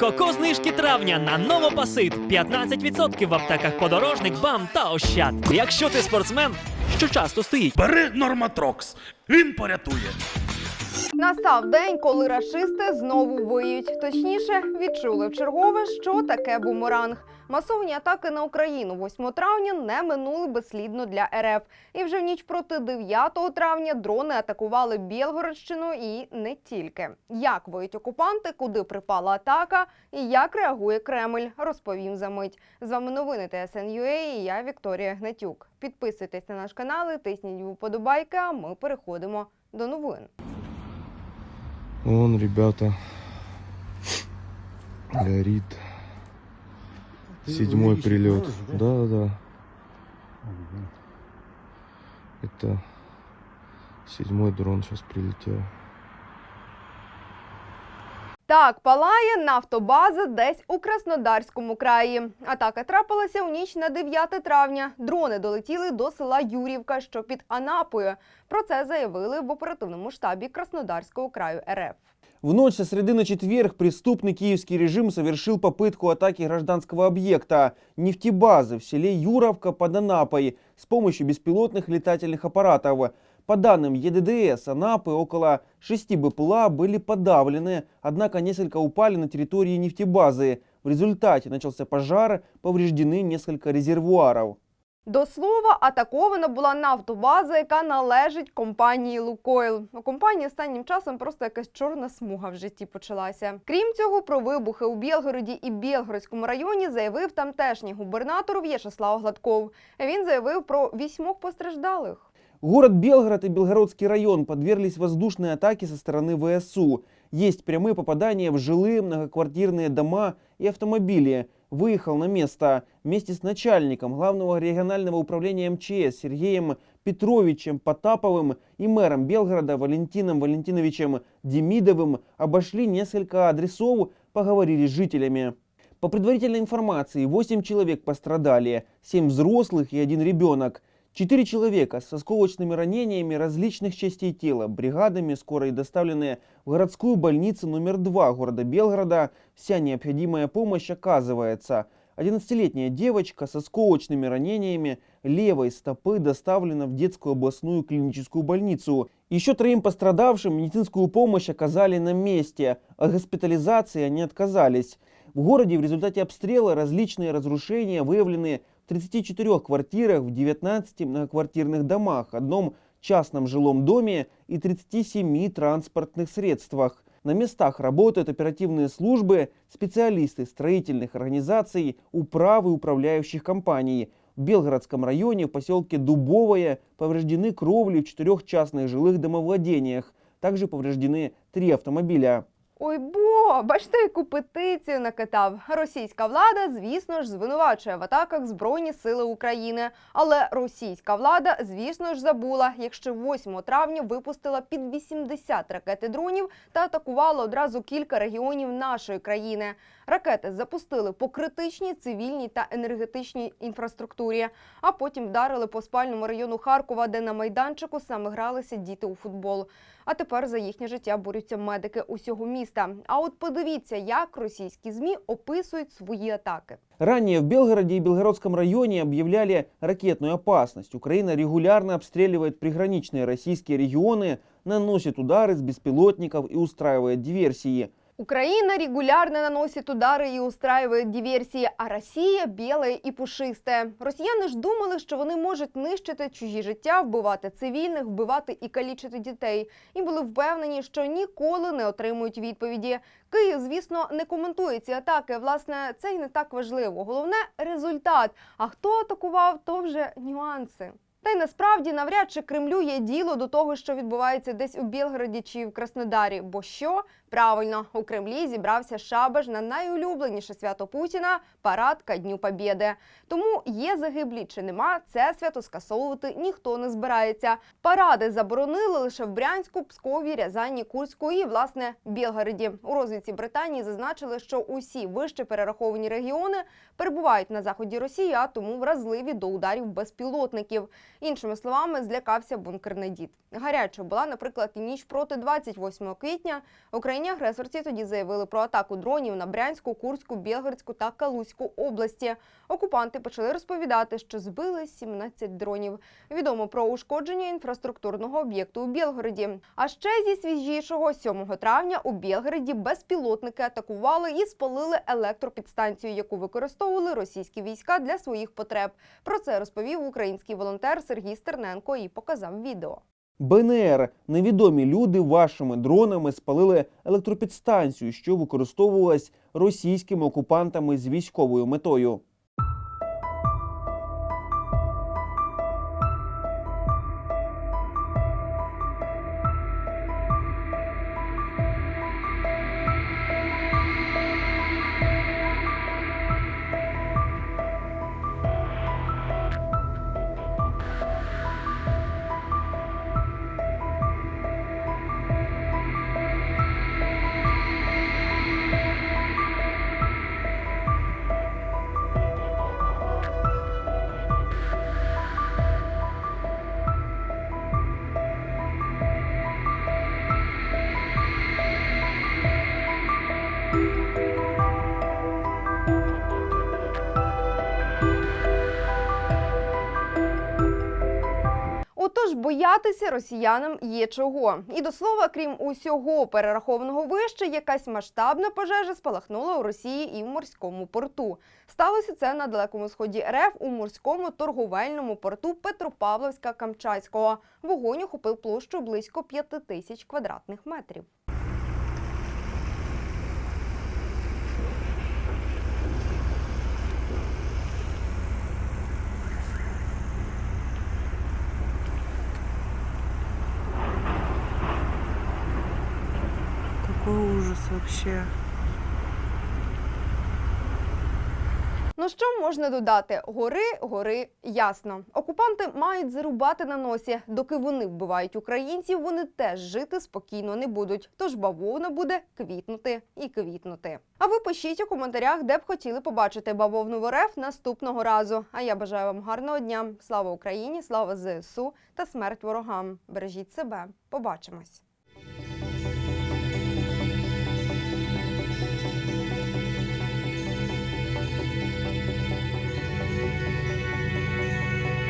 Коко знижки травня на новопасит 15% в аптеках подорожник, бам та ощад. Якщо ти спортсмен, що часто стоїть. Бери Норматрокс, він порятує. Настав день, коли рашисти знову виють. Точніше, відчули вчергове, що таке бумеранг. Масовні атаки на Україну 8 травня не минули безслідно для РФ. І вже в ніч проти 9 травня дрони атакували Білгородщину і не тільки. Як воють окупанти, куди припала атака і як реагує Кремль, розповім за мить. З вами новини ТСН.UA і я Вікторія Гнатюк. Підписуйтесь на наш канал, і тисніть вподобайки, а ми переходимо до новин. Вон, ребята, горит. Седьмой прилет. Да, да, да. Это седьмой дрон сейчас прилетел. Так, палає нафтобаза десь у Краснодарському краї. Атака трапилася у ніч на 9 травня. Дрони долетіли до села Юрівка, що під Анапою. Про це заявили в оперативному штабі Краснодарського краю РФ. В ночь со среды на четверг преступный киевский режим совершил попытку атаки гражданского объекта – нефтебазы в селе Юровка под Анапой с помощью беспилотных летательных аппаратов. По данным ЕДДС, Анапы около шести БПЛА были подавлены, однако несколько упали на территории нефтебазы. В результате начался пожар, повреждены несколько резервуаров. До слова, атакована була нафтобаза, яка належить компанії Лукойл. У компанії останнім часом просто якась чорна смуга в житті почалася. Крім цього, про вибухи у Білгороді і Білгородському районі заявив тамтешній губернатор В'ячеслав Гладков. Він заявив про вісьмох постраждалих. Город Белгород и Белгородский район подверглись воздушной атаке со стороны ВСУ. Есть прямые попадания в жилые многоквартирные дома и автомобили. Выехал на место вместе с начальником главного регионального управления МЧС Сергеем Петровичем Потаповым и мэром Белгорода Валентином Валентиновичем Демидовым обошли несколько адресов, поговорили с жителями. По предварительной информации, 8 человек пострадали, 7 взрослых и один ребенок. Четыре человека с осколочными ранениями различных частей тела бригадами скорой доставлены в городскую больницу номер 2 города Белгорода. Вся необходимая помощь оказывается. 11-летняя девочка с осколочными ранениями левой стопы доставлена в детскую областную клиническую больницу. Еще троим пострадавшим медицинскую помощь оказали на месте. От госпитализации они отказались. В городе в результате обстрела различные разрушения выявлены 34 квартирах в 19 многоквартирных домах, одном частном жилом доме и 37 транспортных средствах. На местах работают оперативные службы, специалисты строительных организаций, управы управляющих компаний. В Белгородском районе в поселке Дубовое повреждены кровли в четырех частных жилых домовладениях. Также повреждены три автомобиля. Ой бо, бачите, яку петицію накатав. Російська влада, звісно ж, звинувачує в атаках Збройні Сили України. Але російська влада, звісно ж, забула, якщо 8 травня випустила під 80 ракети дронів та атакувала одразу кілька регіонів нашої країни. Ракети запустили по критичній цивільній та енергетичній інфраструктурі, а потім вдарили по спальному району Харкова, де на майданчику саме гралися діти у футбол. А тепер за їхнє життя борються медики усього міста. А от подивіться, як російські змі описують свої атаки. Ранее в Белгороде и Белгородском районе объявляли ракетную опасность. Украина регулярно обстреливает приграничные российские регионы, наносит удары с беспилотников и устраивает диверсии. Украина регулярно наносит удары и устраивает диверсії, а Росія біле і пушисте. Росіяни ж думали, що вони можуть нищити чужі життя, вбивати цивільних, вбивати і калічити дітей. І були впевнені, що ніколи не отримують відповіді. Київ, звісно, не коментує ці атаки. Власне, це й не так важливо. Головне результат. А хто атакував, то вже нюанси. Та й насправді навряд чи Кремлю є діло до того, що відбувається десь у Білгороді чи в Краснодарі. Бо що правильно у Кремлі зібрався шабаш на найулюбленіше свято Путіна парад ка Дню Побєди. Тому є загиблі чи нема, це свято скасовувати ніхто не збирається. Паради заборонили лише в Брянську, Пскові, Рязані, Курську і власне Білгороді. У розвідці Британії зазначили, що усі вище перераховані регіони перебувають на заході Росії, а тому вразливі до ударів безпілотників. Іншими словами, злякався бункерний дід. Гарячою була, наприклад, і ніч проти 28 квітня. Українські Країні-агресорці тоді заявили про атаку дронів на Брянську, Курську, Білгородську та Калузьку області. Окупанти почали розповідати, що збили 17 дронів. Відомо про ушкодження інфраструктурного об'єкту у Білгороді. А ще зі свіжішого 7 травня у Білгороді безпілотники атакували і спалили електропідстанцію, яку використовували російські війська для своїх потреб. Про це розповів український волонтер Сергій Стерненко і показав відео. БНР невідомі люди вашими дронами спалили електропідстанцію, що використовувалась російськими окупантами з військовою метою. Боятися росіянам є чого. І до слова, крім усього перерахованого вище, якась масштабна пожежа спалахнула у Росії і в морському порту. Сталося це на далекому сході РФ у морському торговельному порту Петропавловська Камчатського. Вогонь охопив площу близько 5 тисяч квадратних метрів. Какой ужас вообще. Ну що можна додати? Гори, гори, ясно. Окупанти мають зарубати на носі. Доки вони вбивають українців, вони теж жити спокійно не будуть. Тож бавовна буде квітнути і квітнути. А ви пишіть у коментарях, де б хотіли побачити бавовну в РФ наступного разу. А я бажаю вам гарного дня. Слава Україні, слава ЗСУ та смерть ворогам. Бережіть себе. Побачимось.